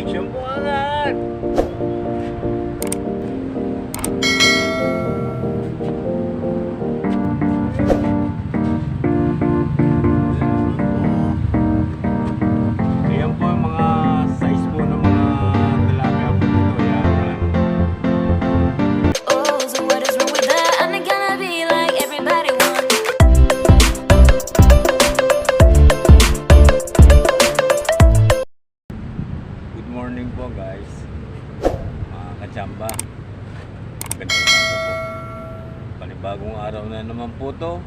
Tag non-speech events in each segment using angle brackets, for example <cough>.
Mission po Panibagong araw na naman po to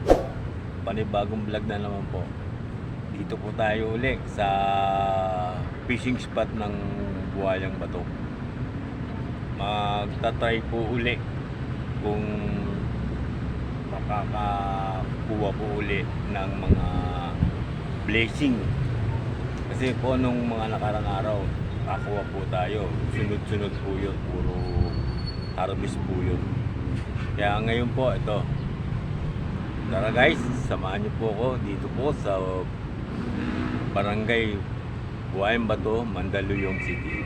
Panibagong vlog na naman po Dito po tayo uli sa fishing spot ng Buhayang Bato Magta-try po uli kung makakakuha po uli ng mga blessing kasi po nung mga nakarang araw, kakuha po tayo. Sunod-sunod po yun. Puro harvest po yun. Kaya ngayon po, ito. Tara guys, samahan niyo po ako dito po sa Barangay Buhayan Bato, Mandaluyong City.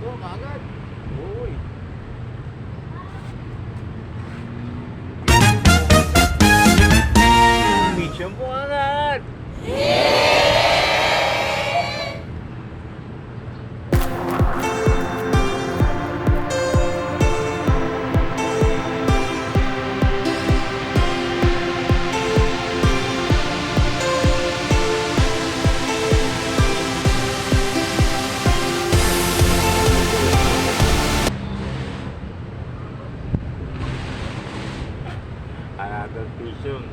Po, kagad. Uy. Mission po agad. Another vision.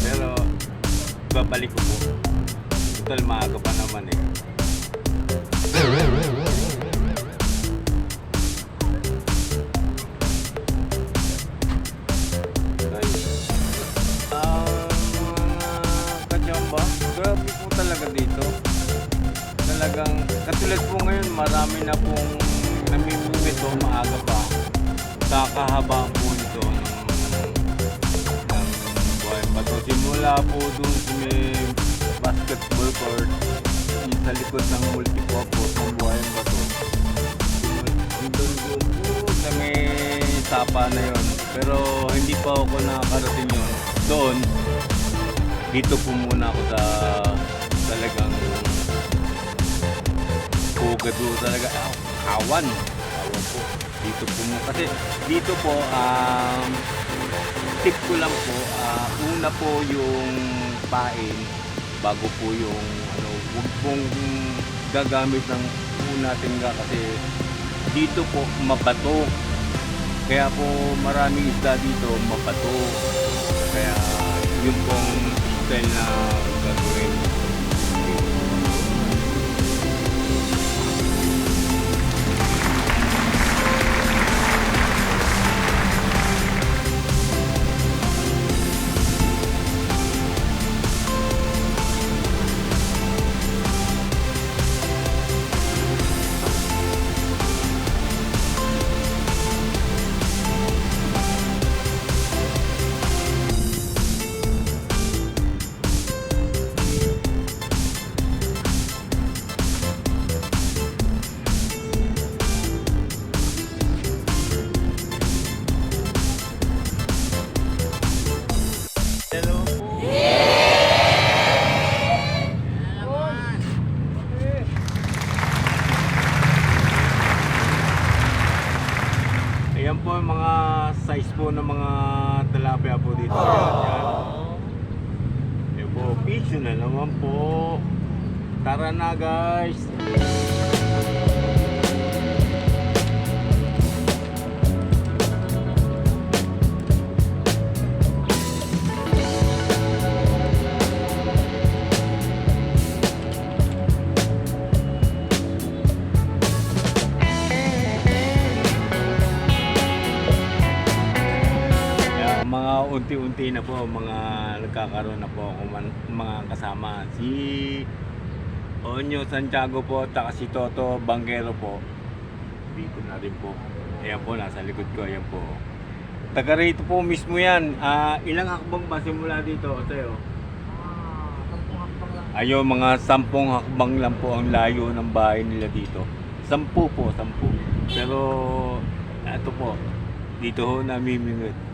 Pero, babalik ko po. Total maaga Katulad po ngayon, marami na pong namimimit o maaga pa. Kakahabaan po ito ng, buhay bato. Simula po dun sa may basketball court, sa likod ng multipop po ng buhay bato. Doon po sa may sapa na yon. Pero hindi pa ako nakakarating yun. Doon, dito po muna ako sa talagang pugad po talaga. Ah, Awan. Awan po. Dito po muna. Kasi dito po, um, tip ko lang po, ah, una po yung pain bago po yung ano, huwag pong gagamit ng una tinga kasi dito po mabato. Kaya po maraming isda dito mabato. Kaya yun pong style na gagawin. Po ng mga tilapia po dito. Ayan, yan. Ayan po, fish na naman po. Tara unti-unti na po, mga nagkakaroon na po ako man, mga kasama. Si Onyo Santiago po, at si Toto Banguero po. dito na rin po. Ayan po, nasa likod ko, ayan po. Taga rito po mismo yan. Ah, ilang hakbang ba simula dito, Teo? Ayo, mga sampung hakbang lang po ang layo ng bahay nila dito. Sampu po, sampu. Pero, ito po, dito ho namimingit.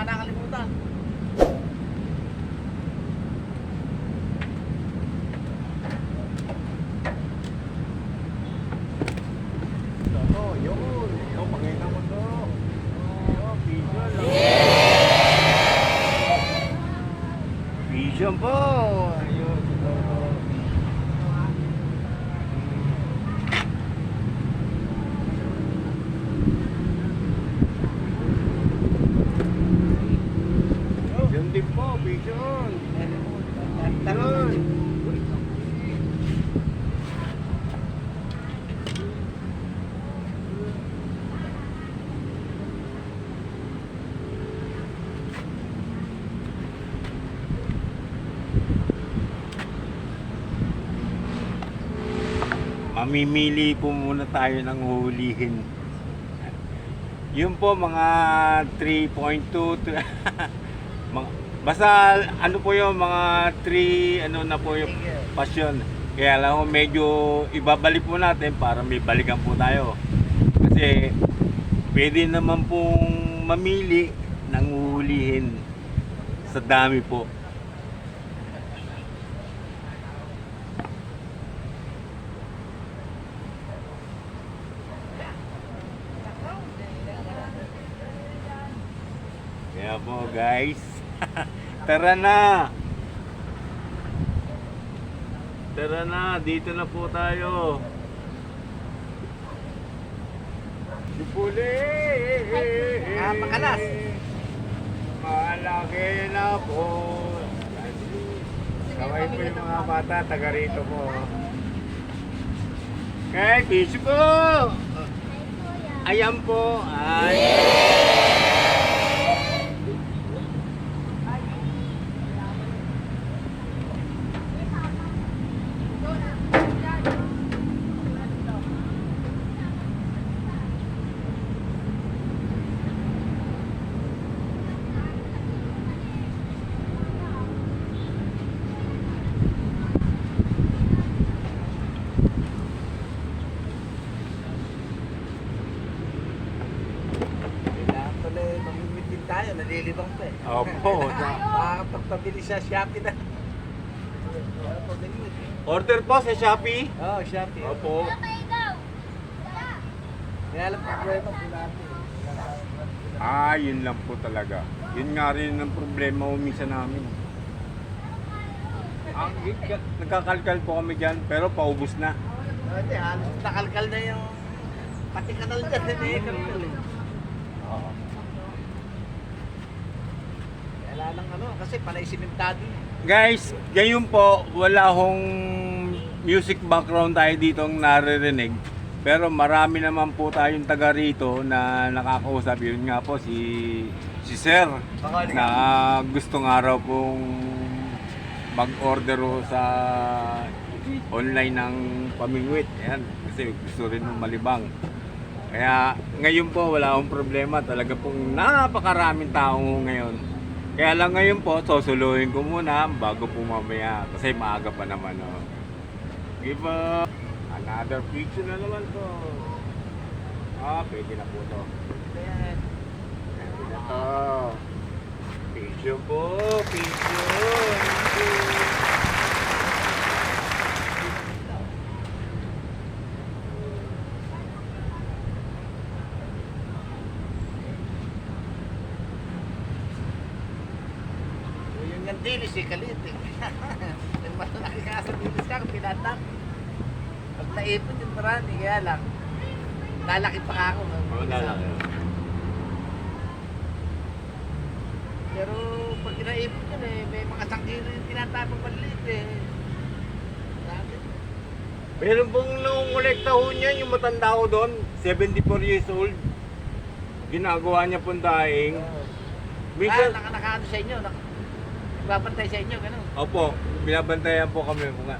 Tama, baka nakalimutan. Ito, yun. Ito, pakita mo to. Oo, visual. Vision po. Ayun, ito. Yun din po, vision. Yun. Mamimili po muna tayo ng hulihin. Yun po mga 3.2 <laughs> mga basta ano po yung mga 3 ano na po yung passion. Kaya lang medyo ibabalik po natin para may balikan po tayo. Kasi pwede naman pong mamili ng hulihin sa dami po. Kaya po guys, <laughs> tara na! Tara na, dito na po tayo. Sipuli! Ah, makalas. Malaki na po. Kaway po yung mga bata, taga rito po. Kay, busy po! Ayan po. Ay. Kailangan Opo. Makakapagpabili sa Shopee na. Order po sa Shopee. Oo, oh, Shopee. Opo. Kaya alam problema po natin. Ah, yun lang po talaga. Yun nga rin ang problema umisa namin. Ang nagkakalkal po kami dyan, pero paubos na. Hindi, halos nakalkal na yung pati kanal dyan. Hindi, kalkal eh. Wala lang ano, kasi panay simentado eh. Guys, ngayon po, wala hong music background tayo dito ang naririnig. Pero marami naman po tayong taga rito na nakakausap. Yun nga po si si Sir na gustong araw pong mag-order sa online ng pamingwit. Ayan, kasi gusto rin ng malibang. Kaya ngayon po wala akong problema. Talaga pong napakaraming tao ngayon. Kaya lang ngayon po, susuluhin ko muna bago po mamaya. Kasi maaga pa naman. Oh. Give up. Another picture na naman to. Ah, pwede na po to. Ayan. Pwede na to. Picture po. Picture. Yung <laughs> nga dilis eh, kalit eh. Yung malaki ka sa dilis ka, pinatak. Pag naipon yung marami, kaya lang. Lalaki pa ka ako. Oh, lalaki. Pero pag naipon yun eh, may mga sangkilo yung tinatapang maliit eh. Meron pong nangungulekta ho niya, yung matanda ko doon, 74 years old. Ginagawa niya pong daing. Ah, Minsan, naka, naka, ano sa inyo, naka, nagbabantay sa inyo, gano'n. opo, binabantayan po kami po nga.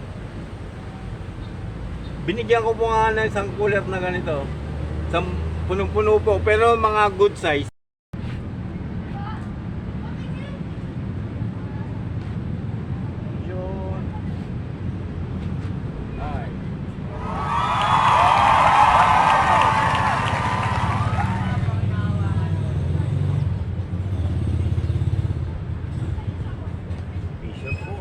Binigyan ko po nga ng isang cooler na ganito. Isang punong-puno po, pero mga good size. Yun. Ay. Bishop po.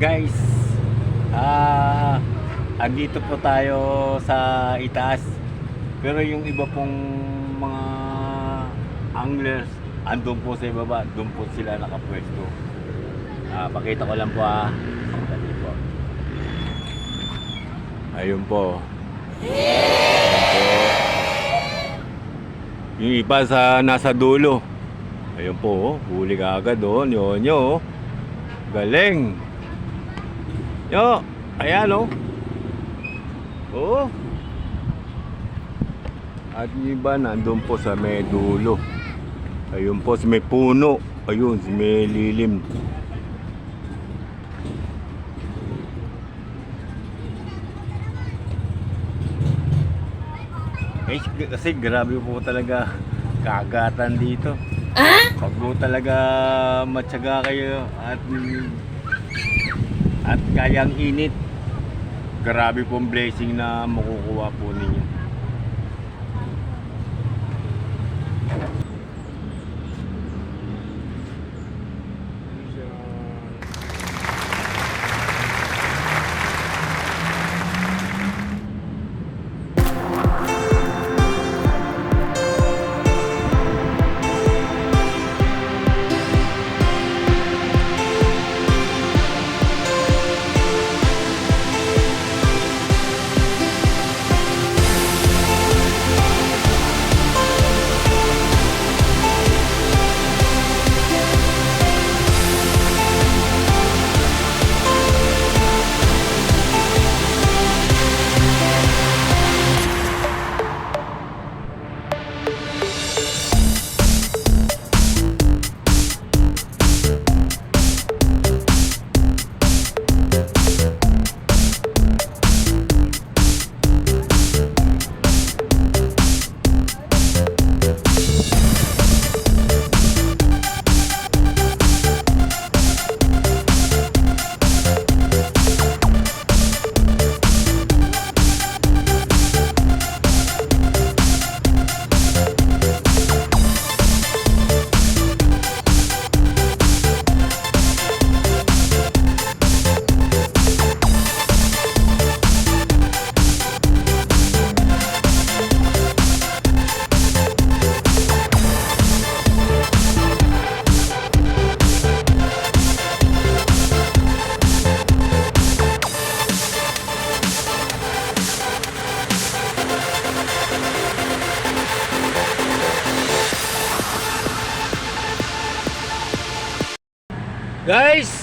Guys, ah, andito po tayo sa itaas. Pero yung iba pong mga anglers, andun po sa ibaba, doon po sila nakapwesto. Ah, pakita ko lang po ah. Dali po. Ayun po. Yung iba sa nasa dulo. Ayun po, oh. huli ka agad oh. Yun, yun. Galing. Yo, ayan oh. Oo. At yung iba nandun po sa may dulo. Ayun po sa may puno. Ayun, sa may lilim. Eh, kasi grabe po talaga kagatan dito. Pag po talaga matyaga kayo at at kayang init, grabe pong blessing na makukuha po ninyo.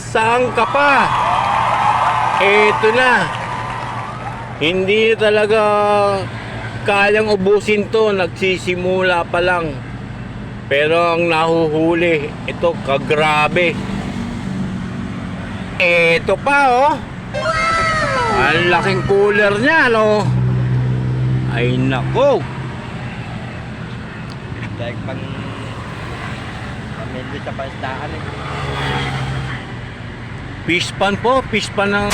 Saan ka pa? Eto na. Hindi talaga kayang ubusin to. Nagsisimula pa lang. Pero ang nahuhuli, ito kagrabe. Eto pa oh. Ang laking cooler niya, no? Ay nako. Dahil pang pamilya sa paistaan eh. Fish pan po, fish pan ng...